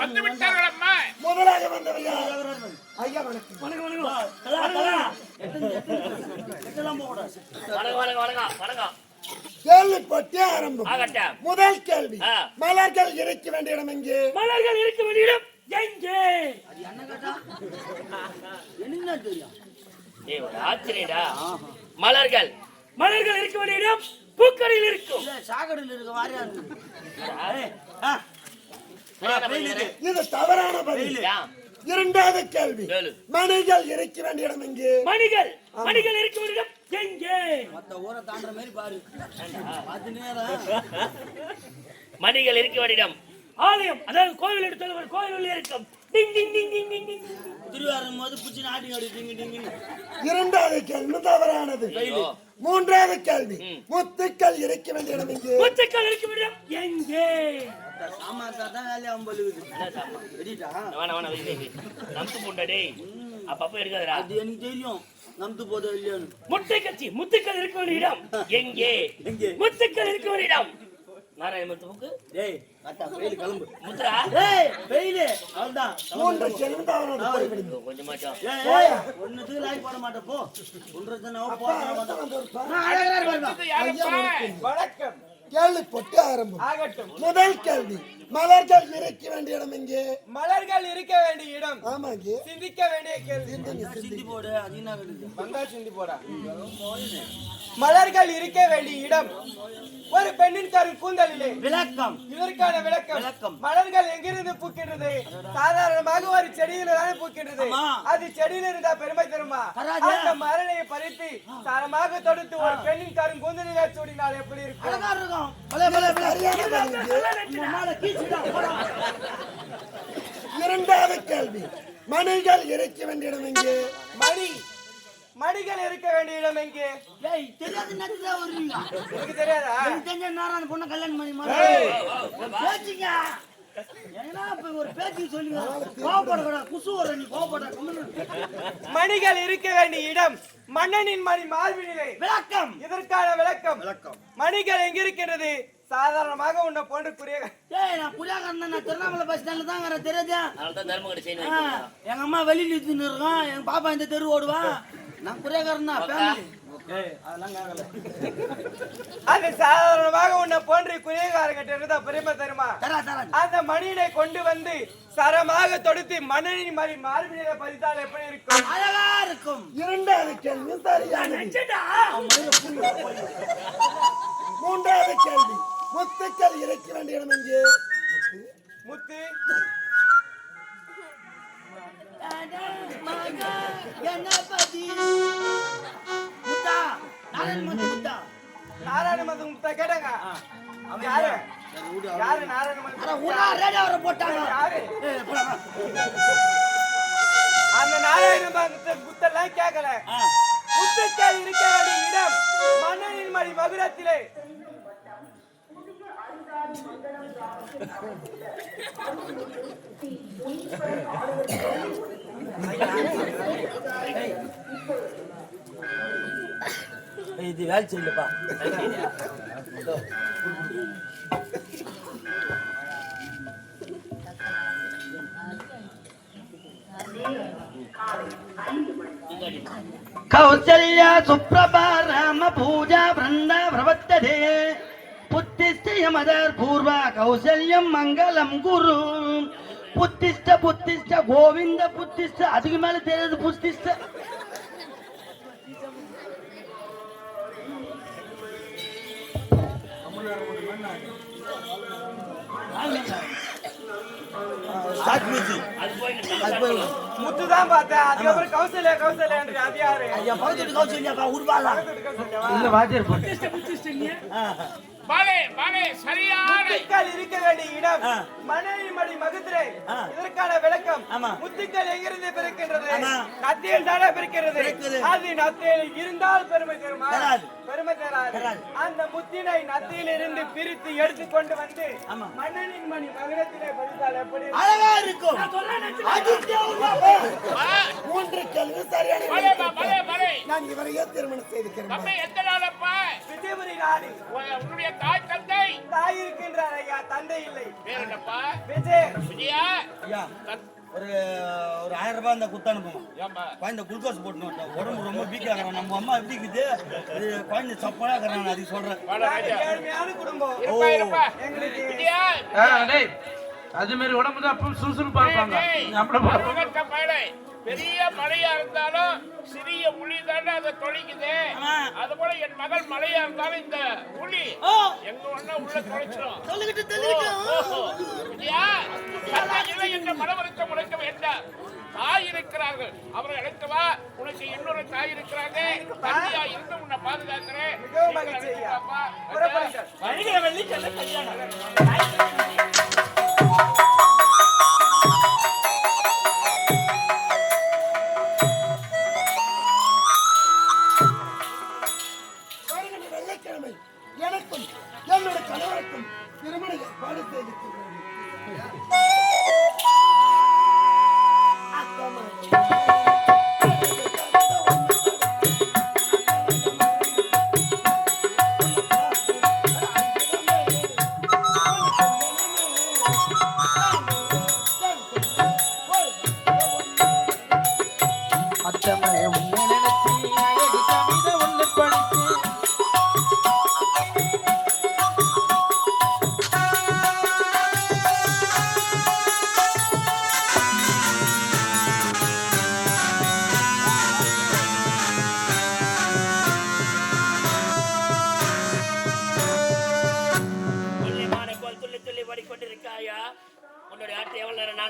வந்து விட்டார்கள் அம்மா. முதலாக வந்தவர் யார் ஐயா வணக்கம் வணக்கம் வணக்கம் வணக்கம் வணக்கம் கேள்விப்பட்டே ஆரம்பம். ஆகட்டும். முதல் கேள்வி. மலர்கள் இருக்க வேண்டிய இடம் எங்கே? மலர்கள் இருக்க வேண்டிய இடம் எங்கே? ஏய் ஒரு ஆச்சரியடா. மலர்கள். மலர்கள் இருக்க வேண்டிய இடம் பூக்கடையில் இருக்கும். சாக்கடையில் இருக்க வாரியா இது தவறான பதில்? இரண்டாவது கேள்வி. கேளு. மணிகள் இருக்க வேண்டிய இடம் எங்கே? மணிகள். மணிகள் இருக்க வேண்டிய இடம் எங்கே? மத்த ஊரை தாண்டுற மாதிரி பாரு. மணிகள் இருக்க வேண்டிய இடம் ஆலயம் அதாவது கோவில் எடுத்து ஒரு கோவில் உள்ளே இருக்கும். டிங் டிங் டிங் டிங் டிங் டிங் திருவாரும் போது பிடிச்சி நாட்டி ஆடி டிங்கு டிங்குன்னு இரண்டாவது கேள்வி தவறானது. ஐயோ. மூன்றாவது கேள்வி. முத்துக்கள் இருக்க வேண்டிய இடம் எங்கே? முத்துக்கள் இருக்க வேண்டிய இடம் எங்கே? நம்பு புண்டா டேய். அப்பப்ப எடுக்காதடா. அது எனக்கு தெரியும். நம்பு போதோ இல்லையோன்னு முட்டை கட்சி முத்துக்கள் இருக்க வேண்டிய இடம். எங்கே? எங்கே? முத்துக்கள் இருக்க வேண்டிய இடம். நாராயணத்துக்கு டேய் கட்டா வெயில் கிளம்பு. முத்துரா? டேய் வெயிலு. அவள்தான் மூன்று கேள்வி தவறானது போய்விடுங்க. கொஞ்சமாச்சும் ஏய், ஏய், ஒண்ணுத்துக்கு லாய் போட மாட்டேன் போ. ஒன்றது நான் அப்பா, போட அடுத்து மாட்டேன் வந்தவர்ப்பா. நான் அழகா இருப்பேன் இது வணக்கம் கேள்விப்பட்டு ஆரம்பம். ஆகட்டும். முதல் கேள்வி மலர்கள் இருக்க வேண்டிய இடம் எங்கே? மலர்கள் இருக்க வேண்டிய இடம். ஆமாங்க. சிந்திக்க வேண்டிய கேள்வி. சிந்தி போடு அது என்ன கிடையாது வந்தா சிந்தி போடா. மலர்கள் இருக்க வேண்டிய இடம். ஒரு பெண்ணின் கரு கூந்தலிலே. விளக்கம். இதற்கான விளக்கம். மலர்கள் எங்கிருந்து பூக்கின்றது? சாதாரணமாக ஒரு செடியில தானே பூக்கின்றது. அது செடியில இருந்தா பெருமை தருமா. அந்த மலரை பறித்து தரமாக தொடுத்து ஒரு பெண்ணின் கரும் கூந்தலிலே சூடினால் எப்படி இருக்கும். இரண்டாவது கேள்வி. மணிகள் இருக்க வேண்டிய இடம் எங்கே? மணி. மணிகள் இருக்க வேண்டிய இடம் எங்கே? ஏய் தெரியாது நச்சுதான் வருவீங்க எனக்கு தெரியாதா? எனக்கு தெரிஞ்ச நேரம் அந்த பொண்ணை கல்யாணம் பண்ணி பேச்சுங்க. ஏன்னா இப்ப ஒரு பேச்சு சொல்லுங்க? கோவப்படக்கூடாது. குசு வர நீ கோவப்பட மணிகள் இருக்க வேண்டிய இடம் மன்னனின் மணி மார்பினிலே. விளக்கம். இதற்கான விளக்கம். விளக்கம். மணிகள் எங்க இருக்கின்றது? சாதாரணமாக உன்னை போன்று புரிய ஏய் நான் புரியாக்கறேன் நான் திருவண்ணாமலை பஸ் ஸ்டாண்ட்ல தான் இருக்கிறேன். தெரியாதா? அதனால தான் தர்மகடை செய்யணும் ஆ, எங்க அம்மா வெளியில நிறுத்தின்னு இருக்கோம் எங்க பாப்பா இந்த தெரு ஓடுவான் நான் கேட்கல அது சாதாரணமாக உன்னை போன்று குரியகாரங்கிட்ட இருந்தா பெருமை தருமா? தரா தரா. அந்த மணியினை கொண்டு வந்து சரமாக தொடுத்து மன்னனின் மணி மார்பினிலே பதித்தால் எப்படி இருக்கும்? அழகா இருக்கும். இரண்டாவது கேள்வி சரியானது மூன்றாவது கேள்வி முத்துக்கள் இருக்க வேண்டிய இடம் எங்கே முத்து. கணபதி. முத்தா நாராயண முத்தா நாராயண மத முத்தா கேட்டாங்க யாரு? யாரு? நாராயண மத அட உடா ரேடியோ வர போட்டாங்க. யாரு? அந்த நாராயண மத புத்தெல்லாம் கேட்கல முத்துக்கள் இருக்க வேண்டிய இடம் மன்னனின் மணி மகுரத்திலே இது வேலை செய்யலப்பா కౌసల్య సుప్రభా రామ పూజ బృంద ప్రవర్తతే పుత్తిష్ట మదర్ పూర్వ కౌసల్యం మంగళం గురు புத்திஸ்ட புத்திஸ்ட கோவிந்த புத்திஸ்ட அதுக்கு மேல தெரியாது புத்திஸ்ட முத்துதான் பார்த்தேன். அதுக்கப்புறம் கௌசல்யா கௌசல்யான்ற அது யாரு ஐயா பகுதிட்டு கௌசல்யாப்பா உருவாலாம் இல்ல வாத்தியார் புத்திஸ்ட புத்திஸ்ட பாலே பாலே சரியான முத்துக்கள் இருக்க வேண்டிய இடம் ஆ. மனைவி மணி மகுதிரை. இதற்கான விளக்கம் ஆமா. முத்துக்கள் எங்கிருந்து பிறக்கின்றது. நத்தியில் தானே பிறக்கிறது. அது நத்தியில் இருந்தால் பெருமை தருமா. பெருமை தராது. அந்த முத்தினை நத்தியில் இருந்து பிரித்து எடுத்து கொண்டு வந்து ஆமா. மன்னனின் மணி மகுடத்திலே பதித்தால் எப்படி இருக்கும்? அழகா இருக்கும். மூன்று கேள்வி சரியான நான் இவரையே திருமணம் செய்திருக்கிறேன் தம்பி எந்த நாளப்பா விஜயபுரி நாடு உன்- உன்னுடைய தாய் தந்தை. தாய் இருக்கின்றார் ஐயா தந்தை இல்லை. பேர் என்னப்பா? விஜய் விஜயா ஐயா ஒரு ஒரு ஆயிரம் ரூபாய் இந்த குத்து அனுப்புங்க ஏம்பா குழந்தை குளுக்கோஸ் போட்டு வரட்டும். உடம்பு ரொம்ப வீக்காக இருக்கிறான். நம்ம அம்மா எப்படி இருக்குது? இது குழந்தை சப்பனா இருக்கிறான் அதுக்கு சொல்றேன். குடும்பம். அது மாதிரி உடம்பு தான் அப்பவும் சுறுசுறுப்பா இருப்பாங்க. பெரிய மழையா இருந்தாலும் சிறிய உளி தானே அதை தொலைக்குது. அது போல என் மகள் மழையா இருந்தாலும் இந்த உளி எங்க ஒண்ணா உள்ள தொலைச்சிடும் என்ற மனவருத்தம் உனக்கு வேண்டாம் தாய் இருக்கிறார்கள். அவரை அழைத்து வா. உனக்கு இன்னொரு தாய் இருக்கிறாங்க. தந்தையா இருந்து உன்னை பாதுகாக்கிறேன். கல்யாணம். திருமண ஏற்பாடு செய்திருக்கிறேன்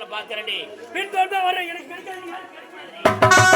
எவ்வளவு நேரம் பார்க்கிறேன் பின் தொடர்ந்து வர எனக்கு கிடைக்காது.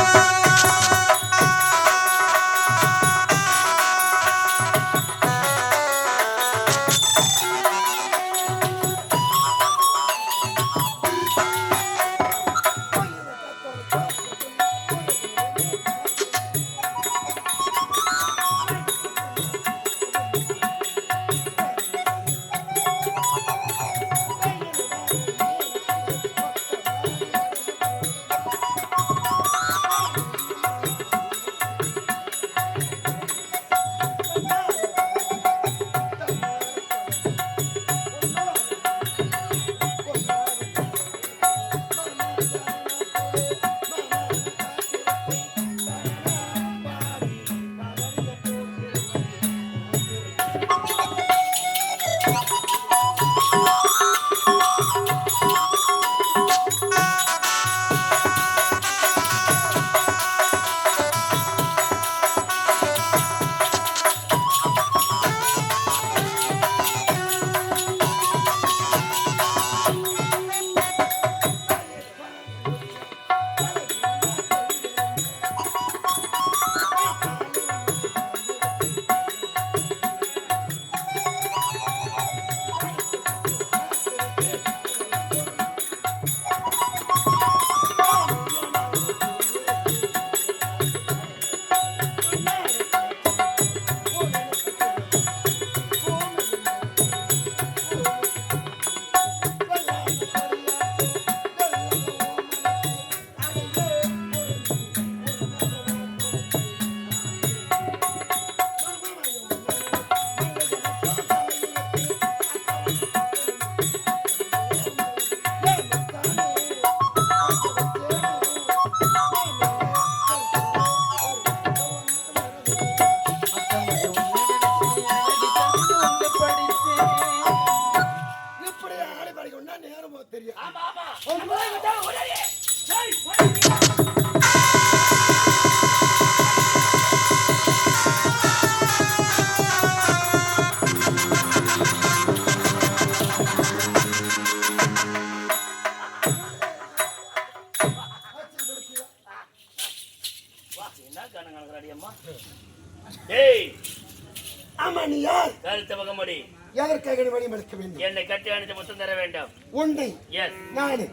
நானு.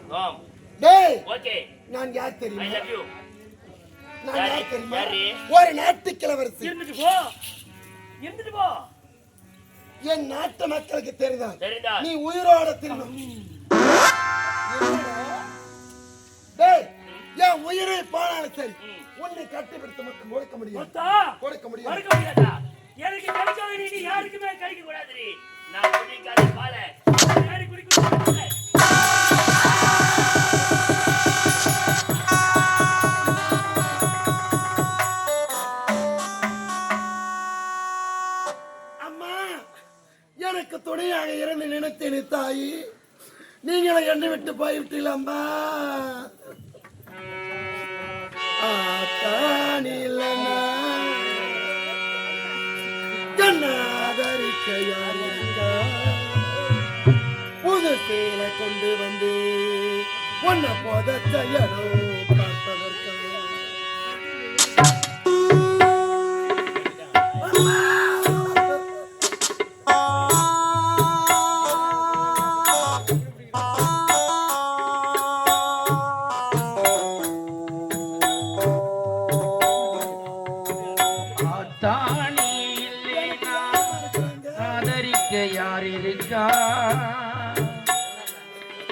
டேய் ஓகே. நான் யார் ஐ தெரியுமா லவ் யூ நான் யாரு? தெரியுமா? ஒரு நாட்டு கிழவரசி இருந்துட்டு போ. இருந்துட்டு போ. என் நாட்டு மக்களுக்கு தெரிந்தா நீ உயிரோட என்னடா? டேய் என் உயிரை போனாலும் சரி உன்னை கட்டிப்பிடித்து மட்டும் கொடுக்க முடியும் கொடுக்க முடியும் மறுக்க முடியாதா? எனக்கு கிடைக்காத நீ யாருக்குமே கிடைக்க கூடாது நான் குடிக்காத பாலை. யாரு குடிக்க எனக்கு துணையாக இருந்து நினைத்தேன் தாயி. நீங்களும் என்னை விட்டு போய்விட்டீங்களா புது சேலை கொண்டு வந்து ஒன்ன போத செய்யணும்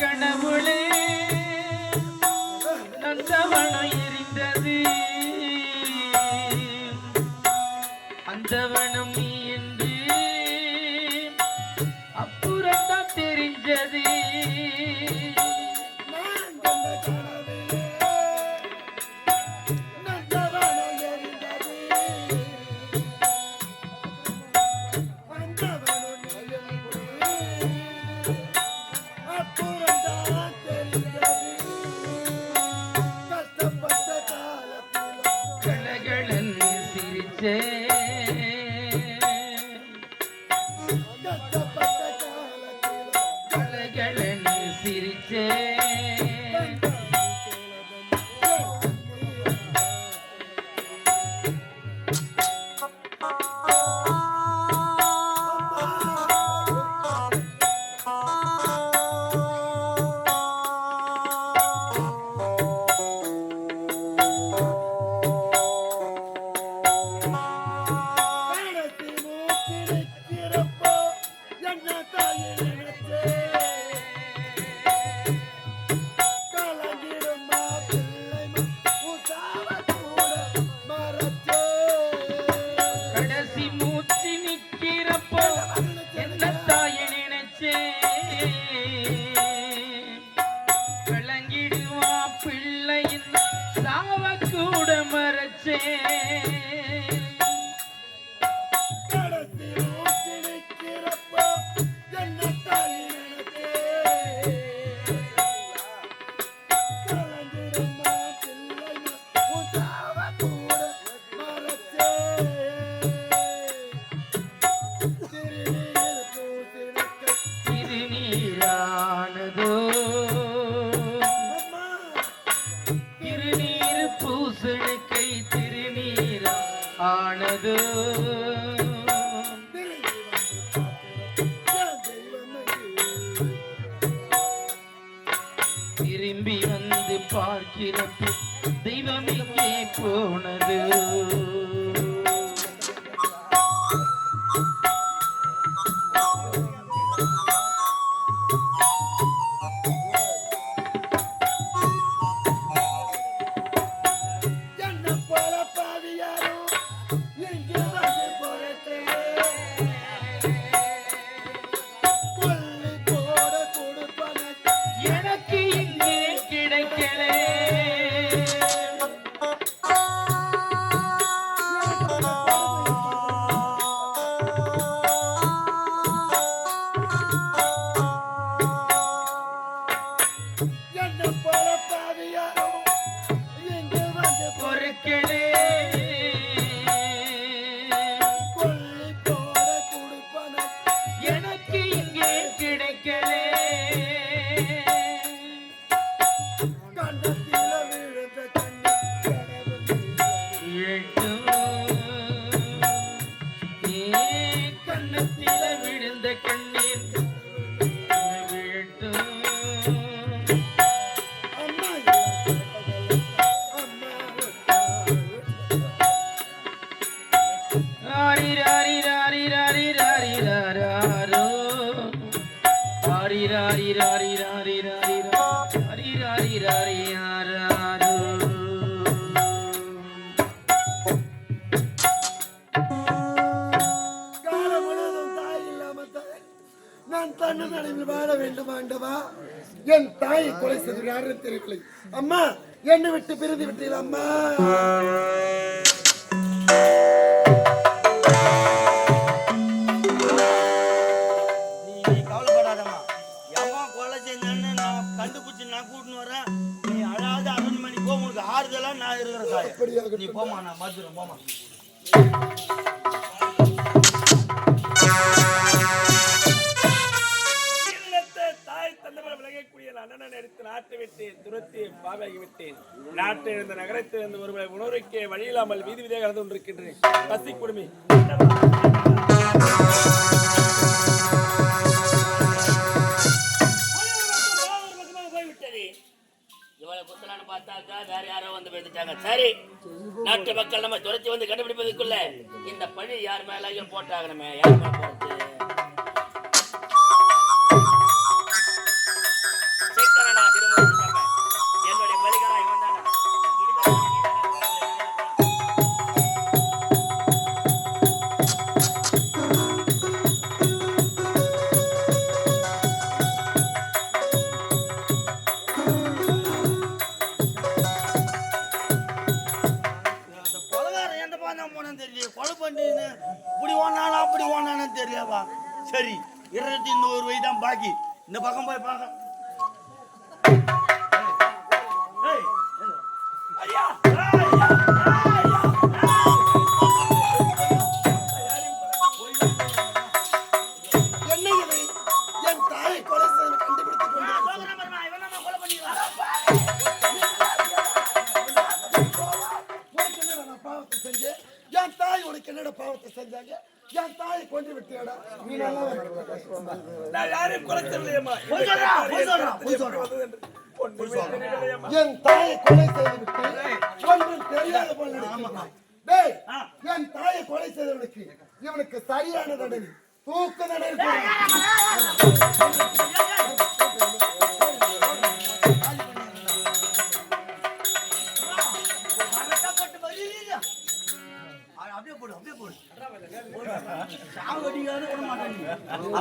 கடவுளே திரும்பி வந்து பார்க்கிறப்ப தெய்வம் இங்கே போனது என் தாயை கொலை செய்து யாரும் தெரியவில்லை. அம்மா என்னை விட்டு பிரிந்து விட்டீர்கள் அம்மா. நீ நீ கவலைப்படாதம்மா. எம்மா கொலை செஞ்சான்னு நான் கண்டுபிடிச்சு நான் கூட்டின்னு வரேன். நீ அழாத அட்டன் பண்ணி போ உனக்கு ஆறுதலா நான் இருக்கிற தாய் அப்படியாகட்டும். நீ போமா நான் மதுரம் போமா விலகக்கூடிய அண்ணனை எடுத்து நாட்டை விட்டு துரத்தி பாவையாகி விட்டேன். நாட்டு இருந்த நகரத்தில் இருந்து ஒருவரை உணர்வுக்கே வழியில்லாமல் வீதி வீதியாக கலந்து கொண்டிருக்கின்றேன். பசி குடுமி. பார்த்தாக்கா வேற யாரோ வந்து வந்துட்டாங்க சரி நாட்டு மக்கள் நம்ம துரத்தி வந்து கண்டுபிடிப்பதுக்குள்ள இந்த பழி யார் மேலேயும் போட்டாகணுமே யார் மேல போறது? you. என் தாயை கொண்டு விட்டியாடா நீ நல்லா. நான் யாரையும் கொலை செய்யலையேம்மா. பொய் சொல்றா, பொய் சொல்றா, பொய் சொல்றா. ஒண்ணுமே தெரியலையேம்மா. என் தாயை கொலை செய்து விட்டு ஒன்றும் தெரியாத போல நடிக்கிறான். டேய் ஆ. என் தாயை கொலை செய்தவனுக்கு இவனுக்கு சரியான தண்டனை தூக்க தண்டனை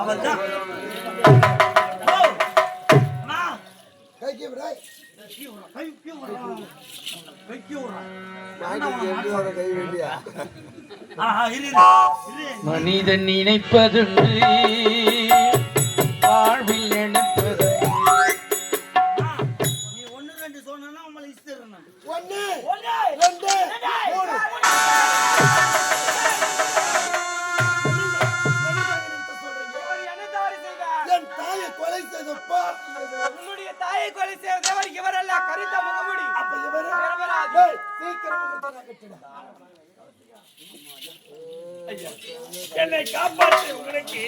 அவனை தான் மனிதன் நினைப்பதுண்டு. வாழ்வில் நினைப்பது என்னை காப்பாற்று உங்களுக்கு.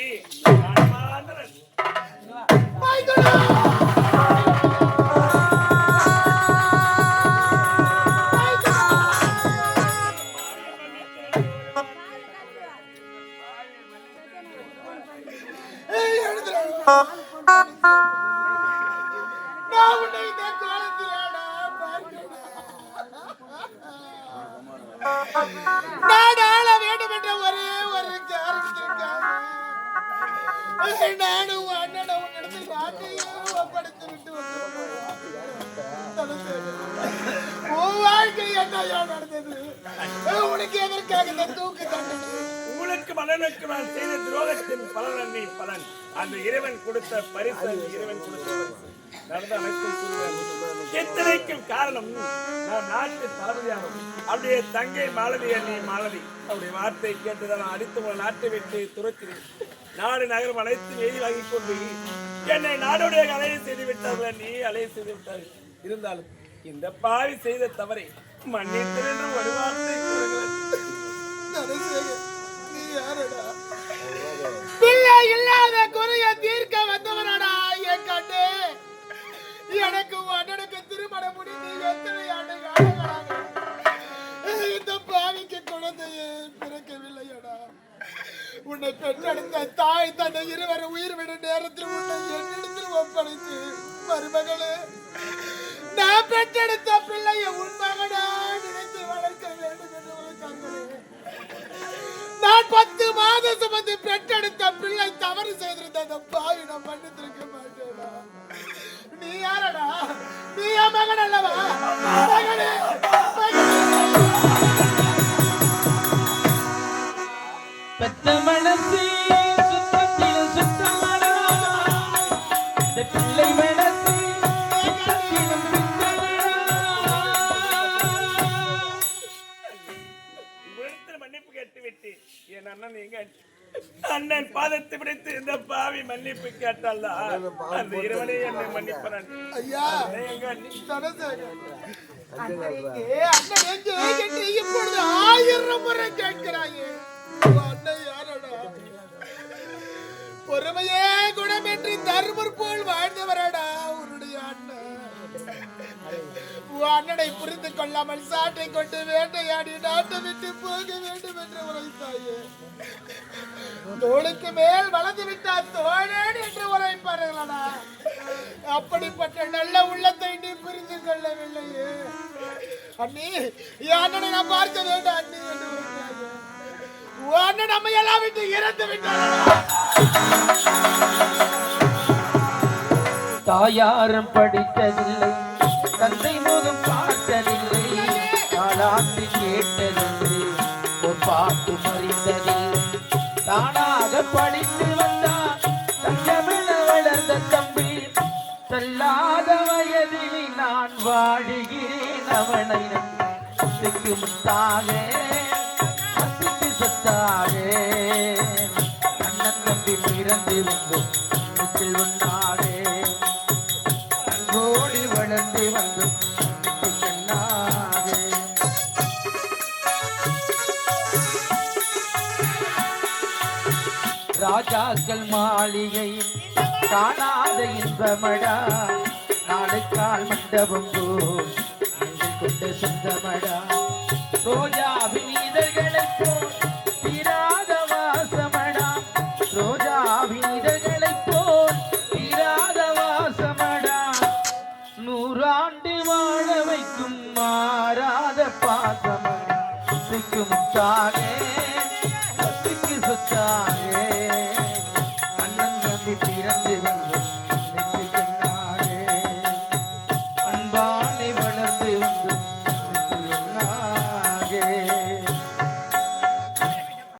எத்தனைக்கும் காரணம்? நான் நாட்டு தளபதியாகும். அவருடைய தங்கை மாலதி அண்ணி மாலதி. அவருடைய வார்த்தை கேட்டுதான் நான் அடித்து உங்கள் நாட்டை விட்டு துரத்தினேன் நாடு நகரம் அனைத்தும் எழுதி வாங்கி கொண்டு என்னை நாடுடைய அலையை செய்து விட்டார்கள் நீ அலையை செய்து விட்டார்கள். இருந்தாலும் இந்த பாவி செய்த தவறை மன்னித்து என்று ஒரு வார்த்தை கூறுகிறேன் இல்லாத குறைய தீர்க்க வந்தவனடா எனக்கு அண்ணனுக்கு திருமணம் முடிந்து எத்தனை ஆண்டு காலங்களாக இந்த பாவிக்கு குழந்தையே பிறக்கவில்லையடா. உன்னை பெற்றெடுத்த தாய் தன்னை இருவரை உயிர் விட நேரத்தில் உன்னை என்னெடுத்து மருமகளே நான் பெற்றெடுத்த பிள்ளையை உன் மகனா நினைத்து வளர்க்க வேண்டும் என்று உனக்காங்களே நான் பத்து மாதம் சுமந்து பெற்றெடுத்த பிள்ளை தவறு செய்திருந்த அந்த பாவி நான் மன்னித்திருக்க நீ யாரடா? நீ என் மகன் அல்லவா? மகனே பெத்த மனசு சுத்தத்தில் சுத்தமடா இந்த பிள்ளை மனசு சுத்தத்திலும் சுத்தமடா உங்களிடத்தில் மன்னிப்பு கேட்டு விட்டு என் அண்ணன் எங்க அண்ணன் பாதத்தை பிடித்து இந்த பாவி மன்னிப்பு கேட்டால் அந்த இறைவனே என்னை மன்னிப்பறன் ஐயா என்று இப்பொழுது ஆயிரம் முறை கேட்கிறாயே. உன் அண்ணன் யாரடா? பொறுமையே குணமின்றி தர்மர் போல் வாழ்ந்தவரடா. அண்ணனை புரிந்து கொள்ளாமல் சாட்டை கொண்டு வேட்டையாடி நாட்டை விட்டு போக வேண்டும் என்று உரைத்தாயே தோளுக்கு மேல் வளர்ந்து விட்டால் தோழேன் என்று உரைப்பார்களா அப்படிப்பட்ட நல்ல உள்ளத்தை நீ புரிந்து கொள்ளவில்லையே. அண்ணி அண்ணனை நான் பார்க்க வேண்டும் அண்ணி என்று உரைத்தாயே. அண்ணன் நம்ம எல்லாம் விட்டு இறந்து விட்டாரா? தாயாரும் படித்ததில்லை பாட்டு கேட்டதில்லை ஒரு பாட்டு மறித்ததில்லை தானாக படித்து வந்தான் தங்கமென வளர்ந்த தம்பி. வயதில் நான் வாழுகிறேன் அவனை நம்பிக்கு முத்தாக சொத்தாக. அண்ணன் தம்பி பிறந்து வந்தோம் முத்தில் ராஜாக்கள் மாளிகையில் காணாத இன்பமடா. நாளைக்கால் மண்டபம் போல் கொண்ட சொந்தமடா. ரோஜா விநீதர்களை போல் தீராத வாசமடா. ரோஜா விநீதர்களை போல் தீராத வாசமடா. நூறாண்டு வாழ வைக்கும் மாறாத பாசமடா. முத்தாகே